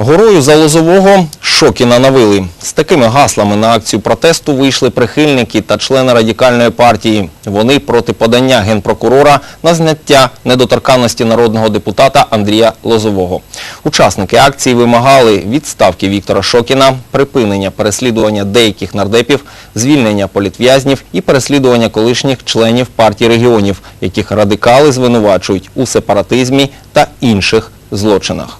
Горою за Лозового Шокіна навили. З такими гаслами на акцію протесту вийшли прихильники та члени радикальної партії. Вони проти подання генпрокурора на зняття недоторканності народного депутата Андрія Лозового. Учасники акції вимагали відставки Віктора Шокіна, припинення переслідування деяких нардепів, звільнення політв'язнів і переслідування колишніх членів партії регіонів, яких радикали звинувачують у сепаратизмі та інших злочинах.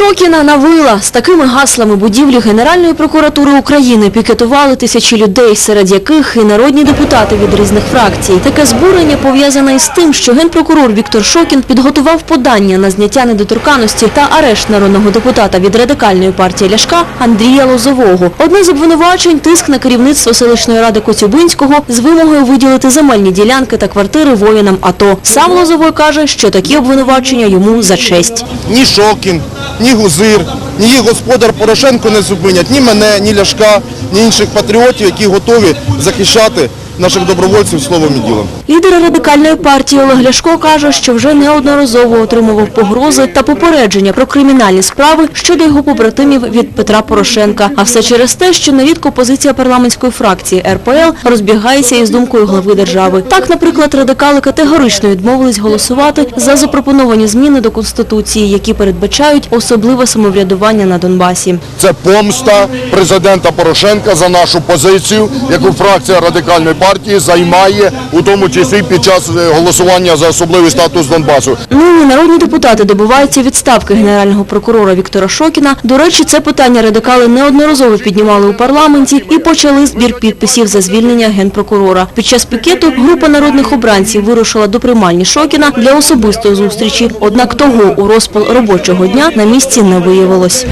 Шокіна навила. З такими гаслами будівлі Генеральної прокуратури України пікетували тисячі людей, серед яких і народні депутати від різних фракцій. Таке збурення пов'язане із тим, що генпрокурор Віктор Шокін підготував подання на зняття недоторканності та арешт народного депутата від радикальної партії Ляшка Андрія Лозового. Одне з обвинувачень – тиск на керівництво селищної ради Коцюбинського з вимогою виділити земельні ділянки та квартири воїнам АТО. Сам Лозовой каже, що такі обвинувачення йому за честь. ні Шокін, ні Гузир, ні їх господар Порошенко не зупинять, ні мене, ні Ляшка, ні інших патріотів, які готові захищати наших добровольців словом і ділом. Лідер радикальної партії Олег Ляшко каже, що вже неодноразово отримував погрози та попередження про кримінальні справи щодо його побратимів від Петра Порошенка. А все через те, що нерідко позиція парламентської фракції РПЛ розбігається із думкою глави держави. Так, наприклад, радикали категорично відмовились голосувати за запропоновані зміни до Конституції, які передбачають особливе самоврядування на Донбасі. Це помста президента Порошенка за нашу позицію, яку фракція радикальної партії займає, у тому числі під час е, голосування за особливий статус Донбасу. Нині народні депутати добиваються відставки генерального прокурора Віктора Шокіна. До речі, це питання радикали неодноразово піднімали у парламенті і почали збір підписів за звільнення генпрокурора. Під час пікету група народних обранців вирушила до приймальні Шокіна для особистої зустрічі. Однак того у розпал робочого дня на місці не виявилось.